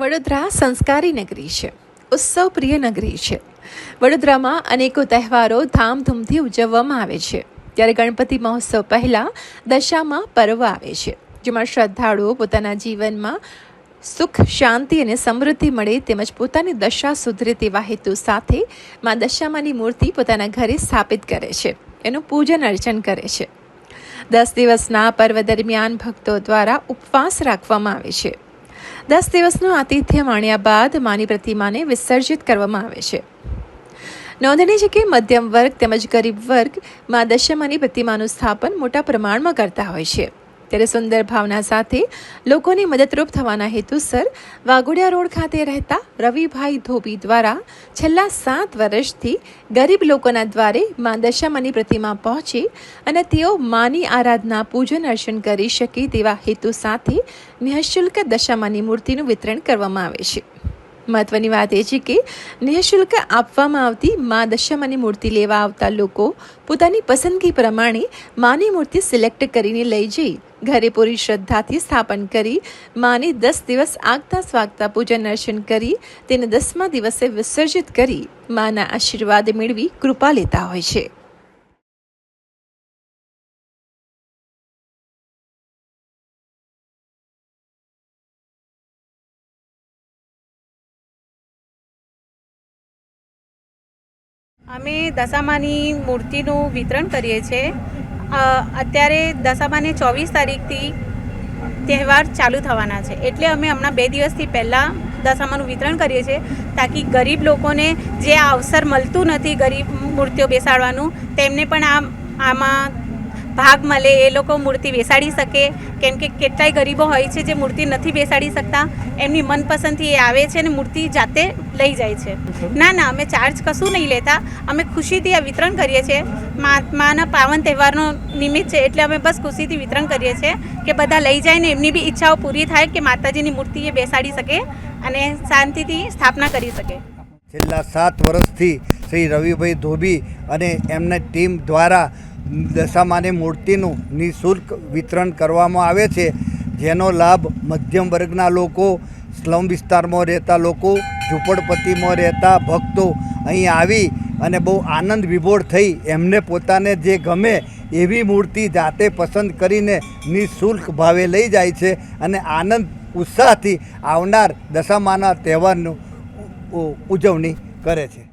વડોદરા સંસ્કારી નગરી છે, ઉત્સવ પ્રિય નગરી છે. વડોદરામાં અનેકો તહેવારો ધામધૂમથી ઉજવવામાં આવે છે. ત્યારે ગણપતિ મહોત્સવ પહેલાં દશામાં પર્વ આવે છે, જેમાં શ્રદ્ધાળુઓ પોતાના જીવનમાં સુખ, શાંતિ અને સમૃદ્ધિ મળે તેમજ પોતાની દશા સુધરે તેવા હેતુ સાથે મા દશામાની મૂર્તિ પોતાના ઘરે સ્થાપિત કરે છે, એનું પૂજન અર્ચન કરે છે. દસ દિવસના પર્વ દરમિયાન ભક્તો દ્વારા ઉપવાસ રાખવામાં આવે છે. દસ દિવસનું આતિથ્ય માણ્યા બાદ માની પ્રતિમાને વિસર્જિત કરવામાં આવે છે. નોંધણી છે કે મધ્યમ વર્ગ તેમજ ગરીબ વર્ગ મા દશામાની પ્રતિમાનું સ્થાપન મોટા પ્રમાણમાં કરતા હોય છે. ત્યારે સુંદર ભાવના સાથે લોકોને મદદરૂપ થવાના હેતુસર વાઘોડિયા રોડ ખાતે રહેતા રવિભાઈ ધોબી દ્વારા છેલ્લા સાત વર્ષથી ગરીબ લોકોના દ્વારે મા દશામાની પ્રતિમા પહોંચી અને તેઓ માની આરાધના, પૂજન અર્ચન કરી શકે તેવા હેતુ સાથે નિઃશુલ્ક દશામાની મૂર્તિનું વિતરણ કરવામાં આવે છે. મહત્વની વાત એ છે કે નિઃશુલ્ક આપવામાં આવતી મા દશામાની મૂર્તિ લેવા આવતા લોકો પોતાની પસંદગી પ્રમાણે માની મૂર્તિ સિલેક્ટ કરીને લઈ જઈ, ઘરે પૂરી શ્રદ્ધાથી સ્થાપન કરી, માને દસ દિવસ આગતા સ્વાગતા પૂજન અર્ચન કરી, તેને દસમા દિવસે વિસર્જિત કરી, માના આશીર્વાદ મેળવી કૃપા લેતા હોય છે. અમે દશામાની મૂર્તિનું વિતરણ કરીએ છીએ. અત્યારે દશામાને ચોવીસ તારીખથી તહેવાર ચાલુ થવાના છે. એટલે અમે હમણાં બે દિવસથી પહેલાં દશામાનું વિતરણ કરીએ છીએ તાકી ગરીબ લોકોને જે અવસર મળતું નથી ગરીબ મૂર્તિઓ બેસાડવાનું, તેમને પણ આ આમાં ભાગ મળે, એ લોકો મૂર્તિ બેસાડી શકે. કેમ કે કેટલાય ગરીબો હોય છે જે મૂર્તિ નથી બેસાડી શકતા. એમની મનપસંદથી એ આવે છે અને મૂર્તિ જાતે લઈ જાય છે. ના ના, અમે ચાર્જ કશું નહીં લેતા. અમે ખુશીથી આ વિતરણ કરીએ છીએ. મહાત્માના માના પાવન તહેવારનો નિમિત્ત છે એટલે અમે બસ ખુશીથી વિતરણ કરીએ છીએ કે બધા લઈ જાય ને એમની બી ઈચ્છાઓ પૂરી થાય કે માતાજીની મૂર્તિ એ બેસાડી શકે અને શાંતિથી સ્થાપના કરી શકે. છેલ્લા સાત વર્ષથી શ્રી રવિભાઈ ધોબી અને એમના ટીમ દ્વારા દશામાની મૂર્તિનું નિઃશુલ્ક વિતરણ કરવામાં આવે છે, જેનો લાભ મધ્યમ વર્ગના લોકો, સ્લમ વિસ્તારમાં રહેતા લોકો, ઝૂંપડપટ્ટીમાં રહેતા ભક્તો અહીં આવી અને બહુ આનંદ વિભોર થઈ એમને પોતાને જે ગમે એવી મૂર્તિ જાતે પસંદ કરીને નિઃશુલ્ક ભાવે લઈ જાય છે અને આનંદ ઉત્સાહથી આવનાર દશામાના તહેવારનું ઉજવણી કરે છે.